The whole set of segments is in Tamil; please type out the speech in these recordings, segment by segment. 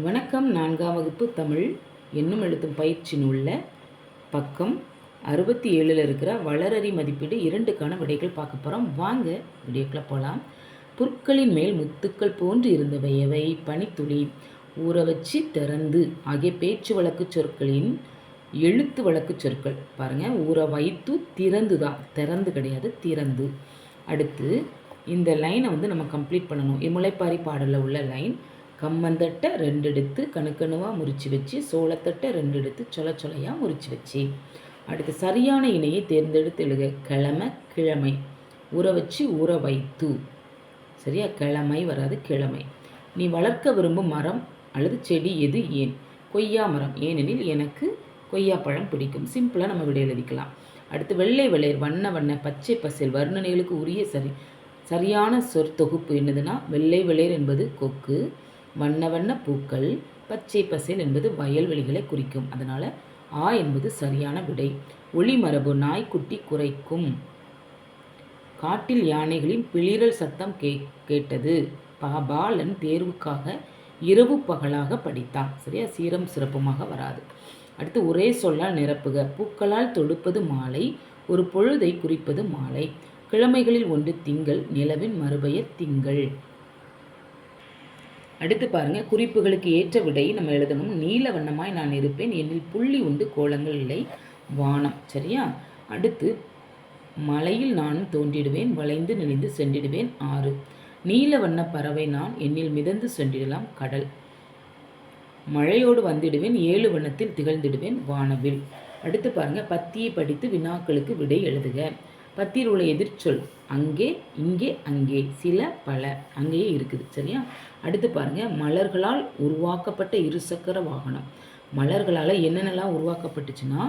வணக்கம். நான்காம் வகுப்பு தமிழ். என்னும் எழுத்தும் பயிற்சி நூலில் பக்கம் அறுபத்தி ஏழில் இருக்கிற வளரறி மதிப்பீடு இரண்டுக்கான விடைகள் பார்க்க போகிறோம் வாங்க வீடியோக்குள்ளே போகலாம் புற்களின் மேல் முத்துக்கள் போன்று இருந்தவை. எவை பனித்துளி ஊற வச்சு திறந்து ஆகிய பேச்சு வழக்கு சொற்களின் எழுத்து வழக்கு சொற்கள். பாருங்கள் ஊற வைத்து திறந்து தான் திறந்து கிடையாது திறந்து. அடுத்து இந்த லைனை வந்து நம்ம கம்ப்ளீட் பண்ணணும். இம்முளைப்பாரி பாடலில் உள்ள லைன் கம்மந்தட்டை ரெண்டு எடுத்து கணுக்கணுவாக முறிச்சு வச்சு சோளத்தட்டை ரெண்டு எடுத்து சொல சொலையாக முறிச்சு வச்சு. அடுத்து சரியான இணையை தேர்ந்தெடுத்து எழுக கிழமை கிழமை. ஊற வச்சு ஊற வைத்து. சரியா? கிழமை வராது கிழமை. நீ வளர்க்க விரும்பும் மரம் அல்லது செடி எது ஏன்? கொய்யா மரம். ஏனெனில் எனக்கு கொய்யா பழம் பிடிக்கும். சிம்பிளாக நம்ம விட எழுதிக்கலாம். அடுத்து வெள்ளை வெள்ளையர் வண்ண வண்ண பச்சை பசேல் வர்ணனைகளுக்கு உரிய சரி சரியான சொற் தொகுப்பு என்னதுன்னா வெள்ளை வெளையர் என்பது கொக்கு வண்ண வண்ண பூக்கள் பச்சை பசேல் என்பது வயல்வெளிகளை குறிக்கும். அதனால் ஆ என்பது சரியான விடை. ஒளிமரபு நாய்க்குட்டி குறைக்கும். காட்டில் யானைகளின் பிளிரல் சத்தம் கே கேட்டது. பா பாலன் தேர்வுக்காக இரவு பகலாக படித்தான். சரியா? சீரம் சிறப்புமாக வராது. அடுத்து ஒரே சொல்லால் நிரப்புக. பூக்களால் தொடுப்பது மாலை ஒரு பொழுதை குறிப்பது மாலை. கிழமைகளில் ஒன்று திங்கள் நிலவின் மறுபெயர் திங்கள். அடுத்து பாருங்கள் குறிப்புகளுக்கு ஏற்ற விடையை நம்ம எழுதணும். நீல வண்ணமாய் நான் இருப்பேன் என்னில் புள்ளி உண்டு கோலங்கள் இல்லை வானம். சரியா? அடுத்து மலையில் நானும் தோன்றிடுவேன் வளைந்து நெளிந்து சென்றிடுவேன் ஆறு. நீல வண்ண பறவை நான் என்னில் மிதந்து சென்றிடலாம் கடல். மழையோடு வந்திடுவேன் ஏழு வண்ணத்தில் திகழ்ந்திடுவேன் வானவில். அடுத்து பாருங்கள் பத்தியை படித்து வினாக்களுக்கு விடை எழுதுக. பத்தியில் உள்ள எதிர்ச்சொல். அங்கே இங்கே அங்கே. சில பல. அங்கேயே இருக்குது சரியா? அடுத்து பாருங்கள் மலர்களால் உருவாக்கப்பட்ட இருசக்கர வாகனம். மலர்களால் என்னென்னலாம் உருவாக்கப்பட்டுச்சுன்னா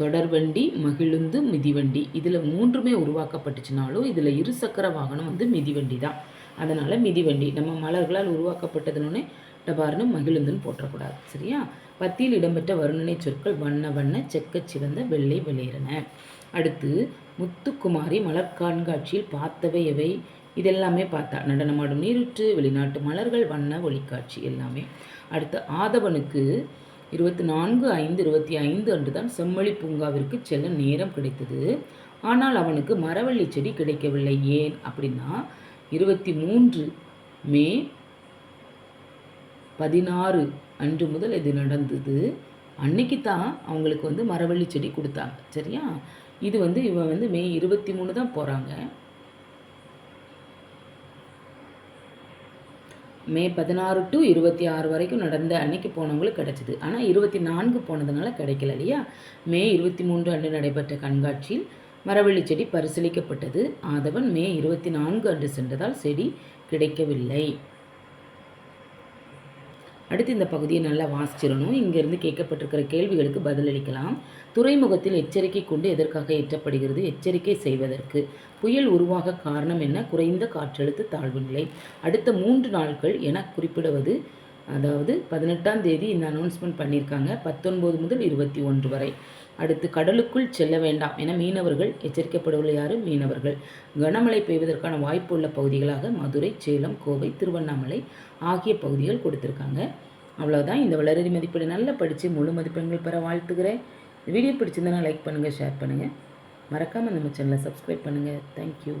தொடர்வண்டி மகிழுந்து மிதிவண்டி. இதில் மூன்றுமே உருவாக்கப்பட்டுச்சுனாலும் இதில் இருசக்கர வாகனம் வந்து மிதிவண்டி தான் அதனால் மிதிவண்டி. நம்ம மலர்களால் உருவாக்கப்பட்டதுனே டபார்னு மகிழுந்துன்னு போற்றக்கூடாது சரியா? பத்தியில் இடம்பெற்ற வருணனை சொற்கள் வண்ண வண்ண செக்க சிவந்த வெள்ளை வெளியேறன. அடுத்து முத்துக்குமாரி மலர் கண்காட்சியில் பார்த்தவை எவை? இதெல்லாமே பார்த்தா நடனமாடும் நீருற்று வெளிநாட்டு மலர்கள் வண்ண ஒளிக்காட்சி எல்லாமே. அடுத்து ஆதவனுக்கு இருபத்தி நான்கு ஐந்து இருபத்தி ஐந்து அன்று தான் செம்மொழி பூங்காவிற்கு செல்ல நேரம் கிடைத்தது. ஆனால் அவனுக்கு மரவள்ளி செடி கிடைக்கவில்லை. ஏன் அப்படின்னா இருபத்தி மூன்று மே பதினாறு அன்று முதல் இது நடந்தது. அன்னைக்கு தான் அவங்களுக்கு வந்து மரவள்ளி செடி கொடுத்தாங்க. சரியா? இது வந்து இவன் வந்து மே இருபத்தி மூணு தான் போகிறாங்க மே பதினாறு டு இருபத்தி ஆறு வரைக்கும் நடந்த அன்னைக்கு போனவங்களுக்கு கிடச்சிது. ஆனால் இருபத்தி நான்கு போனதுனால கிடைக்கல இல்லையா? மே இருபத்தி மூன்று அன்று நடைபெற்ற கண்காட்சியில் மரவள்ளி செடி பரிசீலிக்கப்பட்டது. ஆதவன் மே இருபத்தி நான்கு அன்று சென்றதால் செடி கிடைக்கவில்லை. அடுத்து இந்த பகுதியை நல்லா வாசிச்சிடணும். இங்கிருந்து கேட்கப்பட்டிருக்கிற கேள்விகளுக்கு பதிலளிக்கலாம். துறைமுகத்தில் எச்சரிக்கை கொண்டு எதற்காக ஏற்றப்படுகிறது? எச்சரிக்கை செய்வதற்கு. புயல் உருவாக காரணம் என்ன? குறைந்த காற்றழுத்த தாழ்வு நிலை. அடுத்த மூன்று நாட்கள் என குறிப்பிடுவது அதாவது பதினெட்டாம் தேதி இந்த அனௌன்ஸ்மெண்ட் பண்ணியிருக்காங்க. பத்தொன்பது முதல் இருபத்தி ஒன்று வரை. அடுத்து கடலுக்குள் செல்ல வேண்டாம் என மீனவர்கள் எச்சரிக்கப்படவில்லை யாரும் மீனவர்கள். கனமழை பெய்வதற்கான வாய்ப்பு உள்ள பகுதிகளாக மதுரை சேலம் கோவை திருவண்ணாமலை ஆகிய பகுதிகள் கொடுத்துருக்காங்க. அவ்வளோதான் இந்த வளரறி மதிப்பீடு நல்லா படித்து முழு மதிப்பெண்கள் பெற வாழ்த்துக்கிறேன் வீடியோ பிடிச்சிருந்தனா லைக் பண்ணுங்கள் ஷேர் பண்ணுங்கள் மறக்காமல் நம்ம சேனலை சப்ஸ்கிரைப் பண்ணுங்கள் தேங்க்யூ